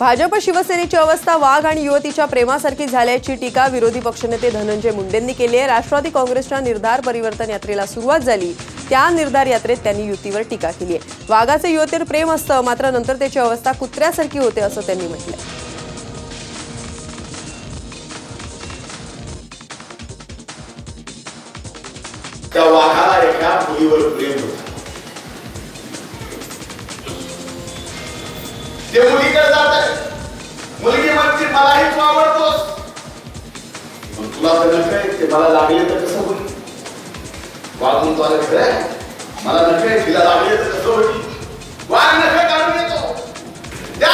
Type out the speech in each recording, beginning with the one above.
भाजप शिवसेनेची अवस्था वाघ आणि युवतीच्या प्रेमासारखी झाल्याची टीका विरोधी पक्षनेते धनंजय मुंडेंनी केली आहे. राष्ट्रवादी काँग्रेसच्या निर्धार परिवर्तन यात्रेला सुरुवात झाली. त्या निर्धार यात्रेत त्यांनी युतीवर टीका केली आहे. वाघाचं युवतीवर प्रेम असतं मात्र नंतर त्याची अवस्था कुत्र्यासारखी होते असं त्यांनी म्हटलं त्या वाघाला एका मुलीवर मुलगी म्हणते मलाही तू आवडतोस मग तुला तर नकळे ते मला लागले तर कसं होईल वागून तो आलं खरं मला नकळे तिला लागले तर कसं होईल वाघ नकळे काढून येतो त्या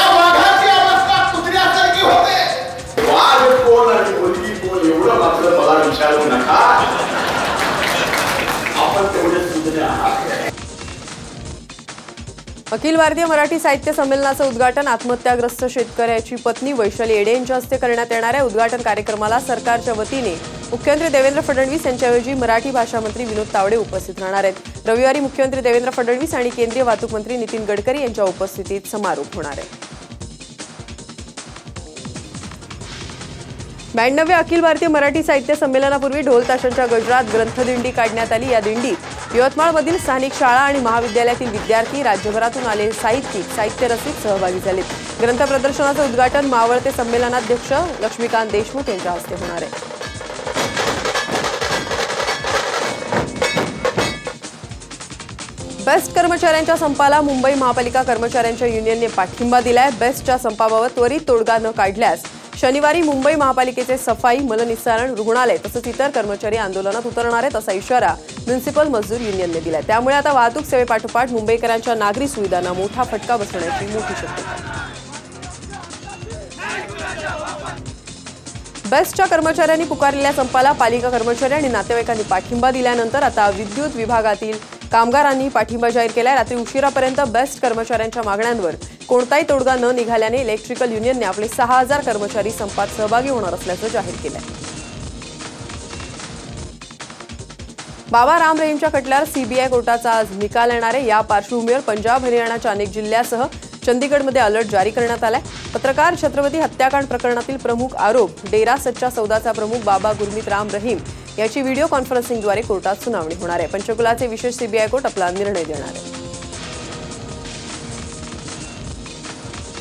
अखिल भारतीय मराठी साहित्य संमेलनाचं उद्घाटन आत्महत्याग्रस्त शेतकऱ्याची पत्नी वैशाली येडे यांच्या हस्ते करण्यात येणाऱ्या उद्घाटन कार्यक्रमाला सरकारच्या वतीने मुख्यमंत्री देवेंद्र फडणवीस यांच्याऐवजी मराठी भाषा मंत्री विनोद तावडे उपस्थित राहणार आहेत. रविवारी मुख्यमंत्री देवेंद्र फडणवीस आणि केंद्रीय वाहतूक मंत्री नितीन गडकरी यांच्या उपस्थितीत समारोप होणार आहे. ब्याण्णव्या अखिल भारतीय मराठी साहित्य संमेलनापूर्वी ढोल ताशांच्या गजरात ग्रंथदिंडी काढण्यात आली. या दिंडीत यवतमाळमधील स्थानिक शाळा आणि महाविद्यालयातील विद्यार्थी राज्यभरातून आलेले साहित्यिक साहित्य रसिक सहभागी झालेत. ग्रंथ प्रदर्शनाचं उद्घाटन मावळते संमेलनाध्यक्ष लक्ष्मीकांत देशमुख यांच्या हस्ते होणार आहे. बेस्ट कर्मचाऱ्यांच्या संपाला मुंबई महापालिका कर्मचाऱ्यांच्या युनियनने पाठिंबा दिलाय. बेस्टच्या संपाबाबत त्वरित तोडगा न काढल्यास शनिवारी मुंबई महापालिकेचे सफाई मलनिस्सारण रुग्णालय तसंच इतर कर्मचारी आंदोलनात उतरणार आहेत असा इशारा म्युन्सिपल मजदूर युनियनने दिलाय. त्यामुळे आता वाहतूक सेवेपाठोपाठ मुंबईकरांच्या नागरी सुविधांना मोठा फटका बसण्याची मोठी शक्यता बेस्टच्या कर्मचाऱ्यांनी पुकारलेल्या संपाला पालिका कर्मचारी आणि नातेवाईकांनी पाठिंबा दिल्यानंतर आता विद्युत विभागातील कामगारांनी पाठिंबा जाहीर केलाय. रात्री उशिरापर्यंत बेस्ट कर्मचाऱ्यांच्या मागण्यांवर कोणताही तोडगा न निघाल्याने इलेक्ट्रिकल युनियनने आपले सहा हजार कर्मचारी संपात सहभागी होणार असल्याचं जाहीर केलंय. बाबा राम रहीमच्या खटल्यावर सीबीआय कोर्टाचा आज निकाल येणार आहे. या पार्श्वभूमीवर पंजाब हरियाणाच्या अनेक जिल्ह्यासह चंदीगडमध्ये अलर्ट जारी करण्यात आलाय. पत्रकार छत्रपती हत्याकांड प्रकरणातील प्रमुख आरोप डेरा सच्चा सौदाचा प्रमुख बाबा गुरमीत राम रहीम याची व्हिडिओ कॉन्फरन्सिंगद्वारे कोर्टात सुनावणी होणार आहे. पंचकुलाचे विशेष सीबीआय कोर्ट आपला निर्णय देणार आहे.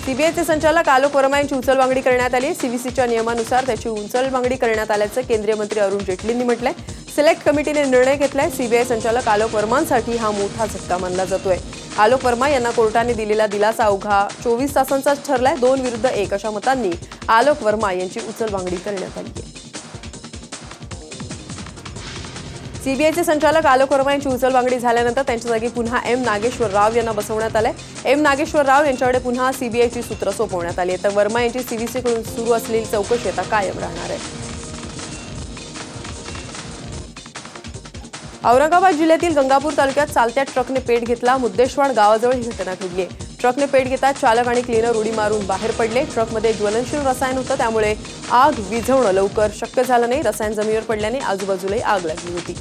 सीबीआयचे संचालक आलोक वर्मा यांची उचलबांगडी करण्यात आली सीबीसीच्या नियमानुसार त्याची उचलबांगडी करण्यात आल्याचं केंद्रीय मंत्री अरुण जेटलींनी म्हटलंय. सिलेक्ट कमिटीने निर्णय घेतलाय. सीबीआय संचालक आलोक वर्मांसाठी हा मोठा झटका मानला जातोय. आलोक वर्मा यांना कोर्टाने दिलेला दिलासा अवघा चोवीस तासांचाच ठरलाय दोन विरुद्ध एक अशा मतांनी आलोक वर्मा यांची उचलबांगडी करण्यात आली आहे. सीबीआयचे संचालक आलोक वर्मा यांची उचलबांगडी झाल्यानंतर त्यांच्या जागी पुन्हा एम नागेश्वर राव यांना बसवण्यात आलंय. एम नागेश्वर राव यांच्याकडे पुन्हा सीबीआयची सूत्र सोपवण्यात आली आहे. तर वर्मा यांची सीबीसीकडून सुरू असलेली चौकशी आता कायम राहणार आहे. औरंगाबाद जिल्ह्यातील गंगापूर तालुक्यात चालत्या ट्रकने पेट घेतला. मुद्देशवाड गावाजवळ ही घटना घडली. ट्रकने पेट घेता चालक आणि क्लीनर उडी मारून बाहेर पडले. ट्रकमध्ये ज्वलनशील रसायन होतं त्यामुळे आग विझवणं लवकर शक्य झालं नाही. रसायन जमिनीवर पडल्याने आजूबाजूलाही आग लागली होती.